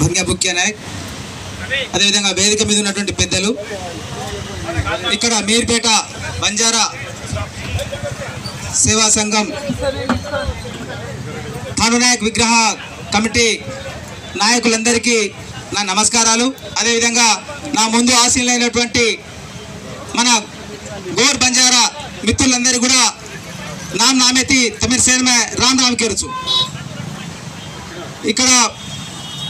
భంగ్య బుక్య నాయక్. అదేవిధంగా వేదిక మీద ఉన్నటువంటి పెద్దలు. ఇక్కడ మీర్పేట బంజారా సేవా సంఘం థానునాయక్ విగ్రహ కమిటీ నాయకులందరికీ నా నమస్కారాలు. అదేవిధంగా నా ముందు ఆశీనులైనటువంటి మన గోర్ బంజారా మిత్రులందరూ కూడా నామ్ నామెతి తమిళ సేన రామ్ రామ్ కేరుచు ఇక్కడ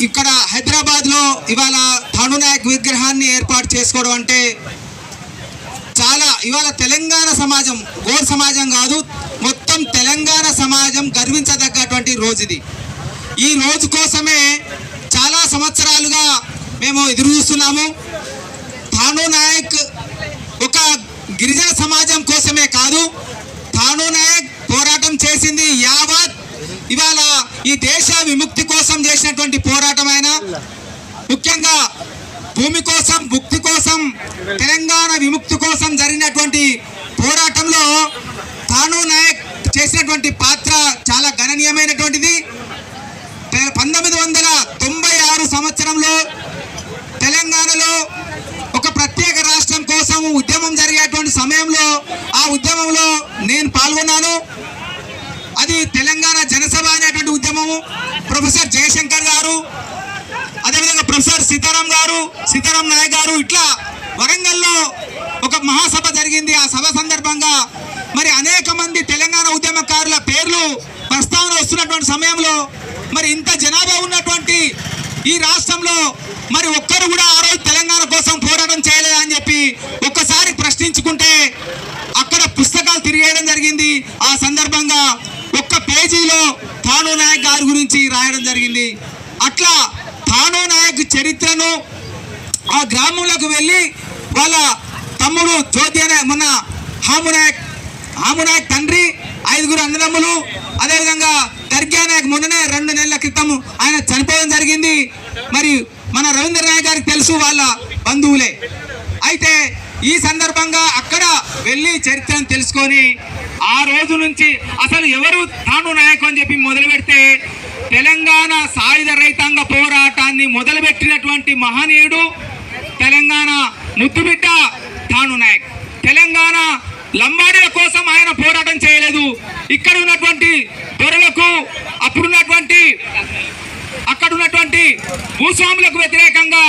ఇక్కడ హైదరాబాద్లో ఇవాళ థానునాయక్ విగ్రహాన్ని ఏర్పాటు చేసుకోవడం అంటే చాలా ఇవాళ తెలంగాణ సమాజం గోర్ సమాజం కాదు మొత్తం తెలంగాణ సమాజం గర్వించదగ్గటువంటి రోజు ఇది. ఈ రోజు కోసమే చాలా సంవత్సరాలుగా మేము ఎదురు చూస్తున్నాము. థాను నాయక్ ఒక గిరిజన సమాజం కోసమే కాదు థాను నాయక్ పోరాటం చేసింది యావత్. ఇవాళ ఈ దేశ విముక్తి కోసం చేసినటువంటి పోరాటం అయినా ముఖ్యంగా భూమి కోసం ముక్తి కోసం తెలంగాణ విముక్తి కోసం జరిగినటువంటి పోరాటంలో తాను నాయక్ చేసినటువంటి పాత్ర చాలా గణనీయమైనటువంటిది. పంతొమ్మిది వందల తొంభై ఆరు సంవత్సరంలో తెలంగాణలో ఒక ప్రత్యేక రాష్ట్రం కోసం ఉద్యమం జరిగేటువంటి సమయంలో ఆ ఉద్యమంలో నేను పాల్గొన్నాను. అది తెలంగాణ జనసభ అనేటువంటి ఉద్యమము ప్రొఫెసర్ జయశంకర్ గారు అదేవిధంగా ప్రొఫెసర్ సీతారాం గారు సీతారాం నాయక్ గారు ఇట్లా వరంగల్లో ఒక మహాసభ జరిగింది. ఆ సభ సందర్భంగా మరి అనేక మంది తెలంగాణ ఉద్యమకారుల పేర్లు ప్రస్తావన వస్తున్నటువంటి సమయంలో మరి ఇంత జనాభా ఉన్నటువంటి ఈ రాష్ట్రంలో మరి ఒక్కరు కూడా ఆ రోజు తెలంగాణ కోసం పోరాటం చేయలేదా అని చెప్పి ఒక్కసారి ప్రశ్నించుకుంటే అక్కడ పుస్తకాలు తిరిగేయడం జరిగింది. ఆ సందర్భంగా పేజీలో తాను నాయక్ గారి గురించి రాయడం జరిగింది. అట్లా థాను నాయక్ చరిత్రను ఆ గ్రామంలోకి వెళ్ళి వాళ్ళ తమ్ముడు జ్యోతి అనే మన హామునాయక్ హామునాయక్ తండ్రి ఐదుగురు అన్నదమ్ములు అదేవిధంగా దర్గా నాయక్ మొన్ననే రెండు నెలల క్రితం ఆయన చనిపోవడం జరిగింది. మరి మన రవీంద్ర నాయక్ గారికి తెలుసు వాళ్ళ బంధువులే. అయితే ఈ సందర్భంగా అక్కడ వెళ్ళి చరిత్రను తెలుసుకొని ఆ రోజు నుంచి అసలు ఎవరు తాను నాయకు అని చెప్పి మొదలు పెడితే తెలంగాణ సాయుధ రైతాంగ పోరాటాన్ని మొదలుపెట్టినటువంటి మహనీయుడు తెలంగాణ ముద్దుబిడ్డ తాను నాయక్. తెలంగాణ లంబాడీల కోసం ఆయన పోరాటం చేయలేదు. ఇక్కడ ఉన్నటువంటి దొరలకు అప్పుడున్నటువంటి అక్కడ ఉన్నటువంటి భూస్వాములకు వ్యతిరేకంగా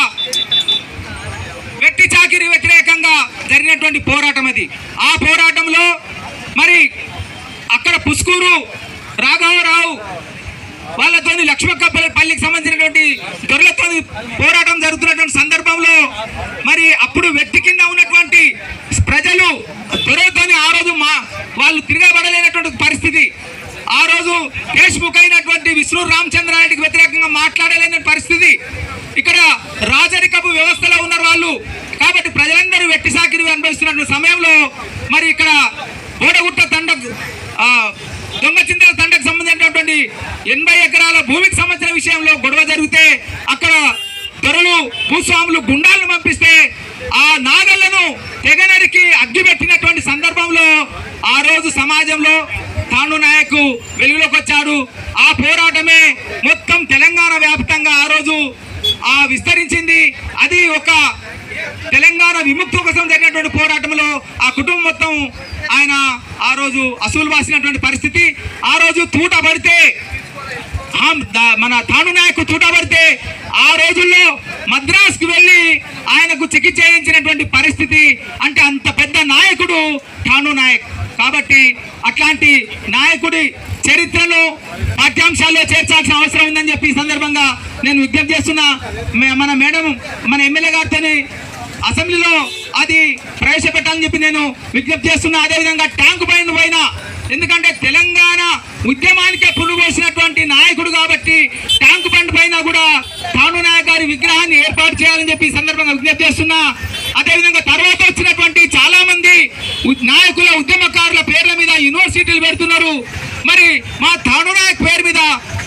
వెట్టి చాకిరి వ్యతిరేకంగా జరిగినటువంటి పోరాటం అది. ఆ పోరాటంలో మరి అక్కడ పుస్కూరు రాఘవరావు వాళ్ళతోని లక్ష్మక్క పల్లికి సంబంధించినటువంటి దొరలతో పోరాటం జరుగుతున్నటువంటి సందర్భంలో మరి అప్పుడు వ్యక్తి కింద ఉన్నటువంటి ప్రజలు దొరలతోని ఆ రోజు మా వాళ్ళు తిరగబడలేని రోజు ఫేస్బుక్ అయినటువంటి విష్ణు రామచంద్రారెడ్డికి వ్యతిరేకంగా మాట్లాడలేని పరిస్థితి. ఇక్కడ రాజరికపు వ్యవస్థలో ఉన్నారు వాళ్ళు. కాబట్టి ప్రజలందరూ వెట్టి సాకిరి అనుభవిస్తున్నటువంటి సమయంలో మరి ఇక్కడ ఓడగుట్ట తండ ఆ, దొంగ చింతల తండకు సంబంధించినటువంటి ఎనభై ఎకరాల భూమికి సంబంధించిన విషయంలో గొడవ జరిగితే అక్కడ దొరలు భూస్వాములు గుండాలను పంపిస్తే ఆ నాగళ్ళను తెగనరికి అగ్గి పెట్టినటువంటి సందర్భంలో ఆ రోజు సమాజంలో తాను నాయకు వెలుగులోకి వచ్చాడు ఆ పోరాటమే మొత్తం తెలంగాణ వ్యాప్తంగా ఆ రోజు ఆ విస్తరించింది. అది ఒక తెలంగాణ విముక్తి కోసం జరిగినటువంటి పోరాటంలో ఆ కుటుంబం మొత్తం ఆయన ఆ రోజు అసూలు వాసినటువంటి పరిస్థితి. ఆ రోజు తూట పడితే మన తాను నాయకు తూట పడితే ఆ రోజుల్లో మద్రాసుకు వెళ్ళి ఆయనకు చికిత్స చేయించినటువంటి పరిస్థితి. అంటే అంత పెద్ద నాయకుడు తాను నాయక్. కాబట్టి అట్లాంటి నాయకుడి చరిత్రను పాఠ్యాంశాల్లో చేర్చాల్సిన అవసరం ఉందని చెప్పి ఈ సందర్భంగా నేను విజ్ఞప్తి చేస్తున్నా. మే- మన మేడం మన ఎమ్మెల్యే గారితోని అసెంబ్లీలో అది ప్రవేశపెట్టాలని చెప్పి నేను విజ్ఞప్తి చేస్తున్నా. అదేవిధంగా ట్యాంక్ పైన పైన ఎందుకంటే తెలంగాణ ఉద్యమానికే పురుగోసినటువంటి నాయకుడు కాబట్టి ట్యాంక్ బండ్ పైన కూడా తాను నాయక్ గారి విగ్రహాన్ని ఏర్పాటు చేయాలని చెప్పి ఈ సందర్భంగా విజ్ఞప్తి చేస్తున్నా. అదేవిధంగా తర్వాత వచ్చినటువంటి చాలా మంది ఉ- నాయకుల ఉద్యమకారుల పేర్ల మీద చేశారు. మరి మా తాను నాయక్ పేరు మీద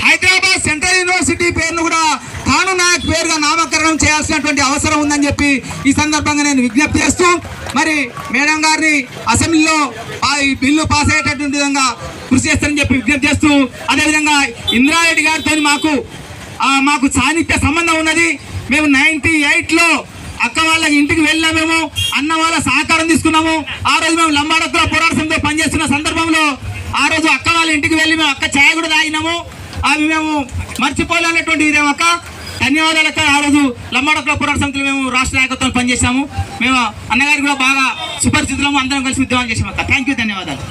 హైదరాబాద్ సెంట్రల్ యూనివర్సిటీ పేరును కూడా తాను నాయక్ పేరుగా నామకరణం చేయాల్సినటువంటి అవసరం ఉందని చెప్పి ఈ సందర్భంగా నేను విజ్ఞప్తి చేస్తూ మరి మేడం గారిని అసెంబ్లీలో ఆ ఈ బిల్లు పాస్ అయ్యేటటువంటి విధంగా కృషి చేస్తారని చెప్పి విజ్ఞప్తి చేస్తూ అదేవిధంగా ఇంద్రారెడ్డి గారితో మాకు మాకు సాహిత్య సంబంధం ఉన్నది. మేము నైన్టీ ఎయిట్లో అక్క వాళ్ళ ఇంటికి వెళ్ళినా మేము అన్న వాళ్ళ సహకారం తీసుకున్నాము. ఆ రోజు మేము లంబాడకుల పోరాట సమితిలో పనిచేస్తున్న సందర్భంలో ఆ రోజు అక్క వాళ్ళ ఇంటికి వెళ్ళి మేము అక్క ఛాయ్ కూడా తాగినాము. అవి మేము మర్చిపోలేనటువంటి ఇదే అక్క ధన్యవాదాలు అక్క. ఆ రోజు లమ్మడకుల పోరాట సమితిలో మేము రాష్ట్ర నాయకత్వం పనిచేసాము మేము అన్నగారికి కూడా బాగా సుపరిచితులము. అందరం కలిసి ఉద్యోగం చేసాము అక్క. థ్యాంక్ యూ ధన్యవాదాలు.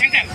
శంకర్.